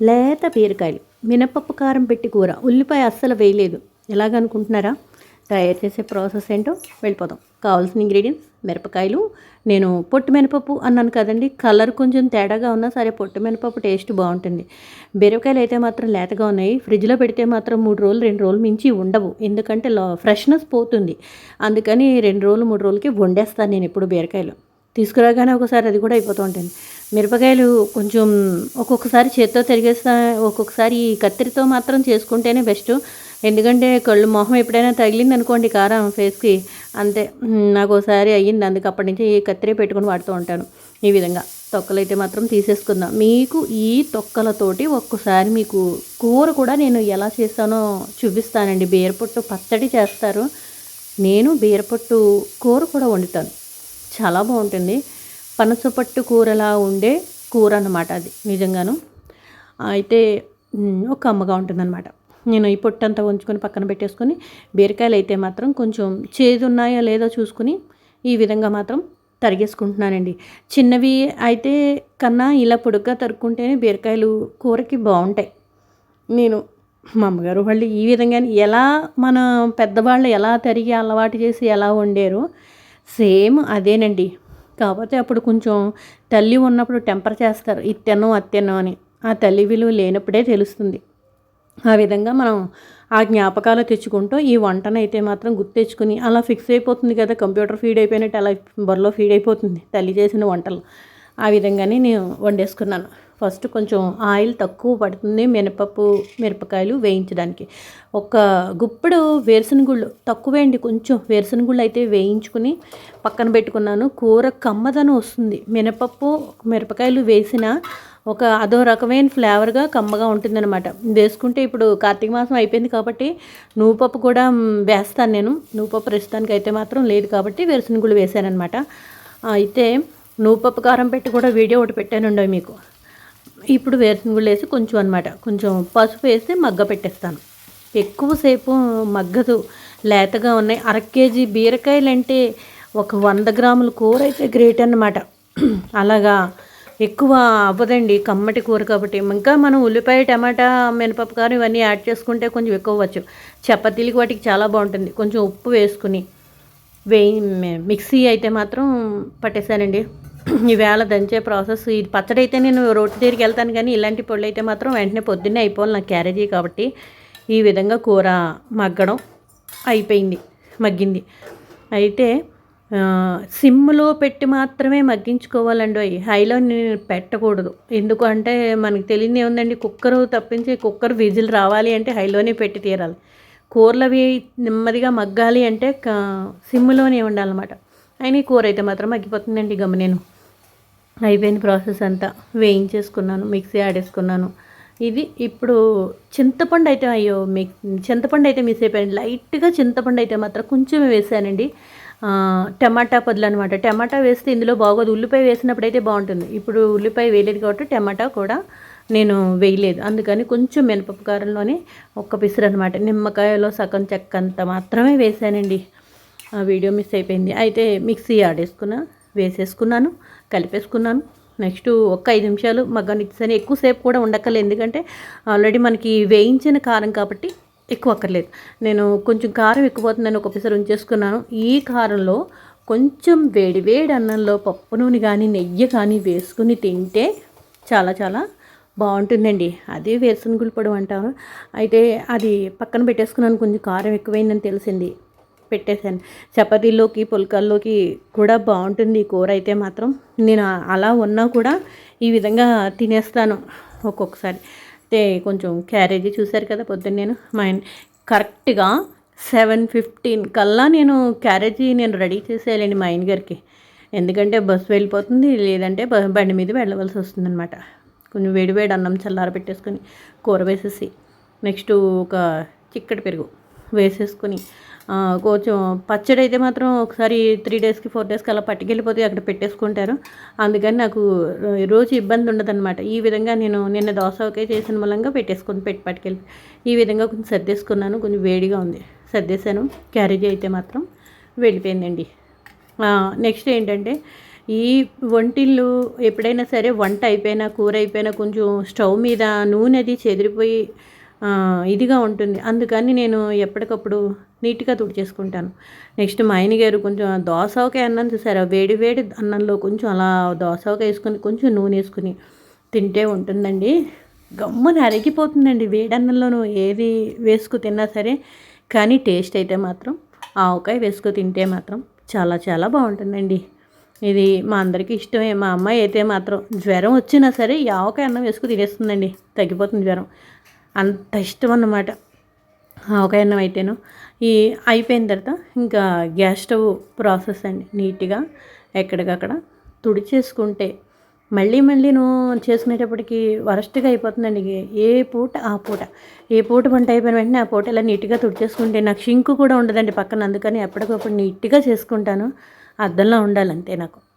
లేత బీరకాయలు మినపప్పు కారం పెట్టి కూర ఉల్లిపాయ అస్సలు వేయలేదు. ఎలాగనుకుంటున్నారా? తయారు చేసే ప్రాసెస్ ఏంటో వెళ్ళిపోదాం. కావాల్సిన ఇంగ్రీడియంట్స్ మిరపకాయలు. నేను పొట్టు మినపప్పు అన్నాను కదండి. కలర్ కొంచెం తేడాగా ఉన్నా సరే పొట్టు మినపప్పు టేస్ట్ బాగుంటుంది. బీరకాయలు అయితే మాత్రం లేతగా ఉన్నాయి. ఫ్రిడ్జ్లో పెడితే మాత్రం మూడు రోజులు రెండు రోజులు మించి ఉండవు. ఎందుకంటే ఫ్రెష్నెస్ పోతుంది. అందుకని రెండు రోజులు మూడు రోజులకి వండేస్తాను నేను ఎప్పుడు బీరకాయలు. తీసుకురాగానే ఒకసారి అది కూడా అయిపోతూ ఉంటుంది. మిరపకాయలు కొంచెం ఒక్కొక్కసారి చేత్తో తిరిగేస్తా ఒక్కొక్కసారి ఈ కత్తిరితో మాత్రం చేసుకుంటేనే బెస్ట్ ఎందుకంటే కళ్ళు మొహం ఎప్పుడైనా తగిలింది అనుకోండి కారం ఫేస్కి అంతే. నాకు ఒకసారి అయ్యింది. అందుకు అప్పటి నుంచి ఈ కత్తిరే పెట్టుకొని వాడుతూ ఉంటాను. ఈ విధంగా తొక్కలు అయితే మాత్రం తీసేసుకుందాం. మీకు ఈ తొక్కలతోటి ఒక్కసారి మీకు కూర కూడా నేను ఎలా చేస్తానో చూపిస్తానండి. బీరపొట్టు పచ్చడి చేస్తారు. నేను బీరపొట్టు కూర కూడా వండుతాను. చాలా బాగుంటుంది. పనసపట్టు కూరలా ఉండే కూర అన్నమాట అది నిజంగాను. అయితే ఒక అమ్మగా ఉంటుందన్నమాట. నేను ఈ పొట్టు అంతా ఉంచుకొని పక్కన పెట్టేసుకొని బీరకాయలు అయితే మాత్రం కొంచెం చేదు ఉన్నాయో లేదో చూసుకుని ఈ విధంగా మాత్రం తరిగేసుకుంటున్నానండి. చిన్నవి అయితే కన్నా ఇలా పొడుగ్గా తరుక్కుంటేనే బీరకాయలు కూరకి బాగుంటాయి. నేను మా అమ్మగారు వాళ్ళు ఈ విధంగానే ఎలా మన పెద్దవాళ్ళు ఎలా తరిగి అలవాటు చేసి ఎలా వండారో సేమ్ అదేనండి. కాకపోతే అప్పుడు కొంచెం తల్లి ఉన్నప్పుడు టెంపర్ చేస్తారు. ఇత్తెన్నం అత్తెన్నం అని. ఆ తల్లి విలువ లేనప్పుడే తెలుస్తుంది. ఆ విధంగా మనం ఆ జ్ఞాపకాలు తెచ్చుకుంటూ ఈ వంటను అయితే మాత్రం గుర్తు తెచ్చుకుని అలా ఫిక్స్ అయిపోతుంది కదా. కంప్యూటర్ ఫీడ్ అయిపోయినట్టు అలా బొర్రలో ఫీడ్ అయిపోతుంది తల్లి చేసిన వంటలు. ఆ విధంగానే నేను వండేసుకున్నాను. ఫస్ట్ కొంచెం ఆయిల్ తక్కువ పడుతుంది మినపప్పు మిరపకాయలు వేయించడానికి. ఒక గుప్పుడు వేరుశనగుళ్ళు తక్కువే అండి కొంచెం వేరుశనగుళ్ళు అయితే వేయించుకుని పక్కన పెట్టుకున్నాను. కూర కమ్మదనం వస్తుంది. మినపప్పు మిరపకాయలు వేసిన ఒక అదో రకమైన ఫ్లేవర్గా కమ్మగా ఉంటుందన్నమాట. వేసుకుంటే ఇప్పుడు కార్తీక మాసం అయిపోయింది కాబట్టి నువ్వుపప్పు కూడా వేస్తాను నేను. నువ్వుపప్పు ప్రస్తుతానికి అయితే మాత్రం లేదు కాబట్టి వేరుశనగుళ్ళు వేసానమాట అయితే నువ్వుపప్పు కారం పెట్టి కూడా వీడియో ఒకటి పెట్టానుండవు మీకు. ఇప్పుడు వేరుశనగుళ్ళు వేసి కొంచెం అనమాట కొంచెం పసుపు వేసి మగ్గ పెట్టేస్తాను. ఎక్కువసేపు మగ్గదు. లేతగా ఉన్నాయి. అర కేజీ బీరకాయలు అంటే ఒక వంద గ్రాముల కూర అయితే గ్రేట్ అన్నమాట. అలాగా ఎక్కువ అవ్వదండి. కమ్మటి కూర కాబట్టి. ఇంకా మనం ఉల్లిపాయ టమాటా మినపప్పు కారం ఇవన్నీ యాడ్ చేసుకుంటే కొంచెం ఎక్కువ వచ్చు చపాతీలకి వాటికి చాలా బాగుంటుంది. కొంచెం ఉప్పు వేసుకుని. వేయి మిక్సీ అయితే మాత్రం పట్టేశానండి ఈవేళ దంచే ప్రాసెస్. ఇది పచ్చడి అయితే నేను రోడ్డు దగ్గరికి వెళ్తాను కానీ ఇలాంటి పొళ్ళు అయితే మాత్రం వెంటనే పొద్దున్నే అయిపోవాలి నాకు క్యారేజీ కాబట్టి. ఈ విధంగా కూర మగ్గడం అయిపోయింది మగ్గింది. అయితే సిమ్లో పెట్టి మాత్రమే మగ్గించుకోవాలండి అవి హైలో నేను పెట్టకూడదు. ఎందుకు అంటే మనకి తెలియదు ఏముందండి? కుక్కర్ తప్పించి కుక్కర్ విజిల్ రావాలి అంటే హైలోనే పెట్టి తీరాలి. కూరలు అవి నెమ్మదిగా మగ్గాలి అంటే సిమ్లోనే ఉండాలన్నమాట. అయినా ఈ కూర అయితే మాత్రం మగ్గిపోతుందండి గమ్మ నేను అయిపోయిన ప్రాసెస్ అంతా. వేయించేసుకున్నాను మిక్సీ ఆడేసుకున్నాను ఇది ఇప్పుడు చింతపండు అయితే అయ్యో మిక్ చింతపండు అయితే మిస్ అయిపోయింది లైట్గా చింతపండు అయితే మాత్రం కొంచెం వేసానండి. టమాటా పొద్దులు అనమాట టమాటా వేస్తే ఇందులో బాగోదు. ఉల్లిపాయ వేసినప్పుడు అయితే బాగుంటుంది. ఇప్పుడు ఉల్లిపాయ వేయలేదు కాబట్టి టమాటా కూడా నేను వేయలేదు. అందుకని కొంచెం మినపప్పు కారంలోనే ఒక్క పిసరు అనమాట నిమ్మకాయలో సగం చెక్క అంత మాత్రమే వేసానండి. ఆ వీడియో మిస్ అయిపోయింది అయితే మిక్సీ ఆడేసుకున్నా వేసేసుకున్నాను కలిపేసుకున్నాను. నెక్స్ట్ ఒక్క ఐదు నిమిషాలు మగ్గనిచ్చాను ఎక్కువసేపు కూడా ఉండక్కర్లేదు. ఎందుకంటే ఆల్రెడీ మనకి వేయించిన కారం కాబట్టి ఎక్కువ అక్కర్లేదు. నేను కొంచెం కారం ఎక్కువ పోతుందని ఉంచేసుకున్నాను. ఈ కారంలో కొంచెం వేడి వేడి అన్నంలో పప్పు నూనె కానీ నెయ్యి కానీ వేసుకుని తింటే చాలా చాలా బాగుంటుందండి. అదే వేరుశనగుల పొడి అంటారు. అయితే అది పక్కన పెట్టేసుకున్నాను. కొంచెం కారం ఎక్కువైందని తెలిసింది. పెట్టేశాను. చపాతీల్లోకి పుల్కల్లోకి కూడా బాగుంటుంది ఈ కూర అయితే మాత్రం. నేను అలా ఉన్నా కూడా ఈ విధంగా తినేస్తాను ఒక్కొక్కసారి. అయితే కొంచెం క్యారేజీ చూశారు కదా పొద్దున్న నేను. మా కరెక్ట్గా సెవెన్ ఫిఫ్టీన్ కల్లా నేను క్యారేజీ నేను రెడీ చేసేయాలండి మా ఆయన గారికి ఎందుకంటే బస్సు వెళ్ళిపోతుంది లేదంటే బ- బండి మీద వెళ్ళవలసి వస్తుందన్నమాట. కొంచెం వేడివేడి అన్నం చల్లార పెట్టేసుకొని కూర వేసేసి నెక్స్ట్ ఒక చిక్కటి పెరుగు వేసేసుకొని కొంచెం పచ్చడి అయితే మాత్రం ఒకసారి త్రీ డేస్కి ఫోర్ డేస్కి అలా పట్టుకెళ్ళిపోతే అక్కడ పెట్టేసుకుంటారు. అందుకని నాకు రోజు ఇబ్బంది ఉండదన్నమాట. ఈ విధంగా నేను నిన్న దోశ ఒకే చేసిన మూలంగా పెట్టేసుకొని పెట్టి పట్టుకెళ్ళి ఈ విధంగా కొంచెం సర్దేసుకున్నాను. కొంచెం వేడిగా ఉంది. సర్దేశాను. క్యారేజీ అయితే మాత్రం వెళ్ళిపోయిందండి. నెక్స్ట్ ఏంటంటే ఈ వంటిల్లు ఎప్పుడైనా సరే వంట అయిపోయినా కూర అయిపోయినా కొంచెం స్టవ్ మీద నూనె అది చెదిరిపోయి ఇదిగా ఉంటుంది. అందుకని నేను ఎప్పటికప్పుడు నీట్గా తుడిచేసుకుంటాను. నెక్స్ట్ మా ఆయన గారు కొంచెం దోసవకాయ అన్నం చూసారా? వేడి వేడి అన్నంలో కొంచెం అలా దోసవకాయ వేసుకొని కొంచెం నూనె వేసుకుని తింటే ఉంటుందండి. గమ్మున అరిగిపోతుందండి. వేడన్నంలోనూ ఏది వేసుకు తిన్నా సరే కానీ టేస్ట్ అయితే మాత్రం ఆవకాయ వేసుకు తింటే మాత్రం చాలా చాలా బాగుంటుందండి. ఇది మా అందరికీ ఇష్టమే. మా అమ్మాయి అయితే మాత్రం జ్వరం వచ్చినా సరే ఆవకాయ అన్నం వేసుకు తినేస్తుందండి. తగ్గిపోతుంది జ్వరం. అంత ఇష్టం అన్నమాట. ఒక అన్నం అయితేను. ఈ అయిపోయిన తర్వాత ఇంకా గ్యాస్ స్టవ్ ప్రాసెస్ అండి నీట్గా ఎక్కడికక్కడ తుడిచేసుకుంటే మళ్ళీ మళ్ళీ నువ్వు చేసుకునేటప్పటికి వరస్ట్గా అయిపోతుందండి. ఏ పూట ఆ పూట. ఏ పూట వంట అయిపోయిన వెంటనే ఆ పూట ఇలా నీట్గా తుడిచేసుకుంటే నాకు షింకు కూడా ఉండదండి పక్కన. అందుకని ఎప్పటికప్పుడు నీట్గా చేసుకుంటాను. అద్దంలో ఉండాలంతే నాకు.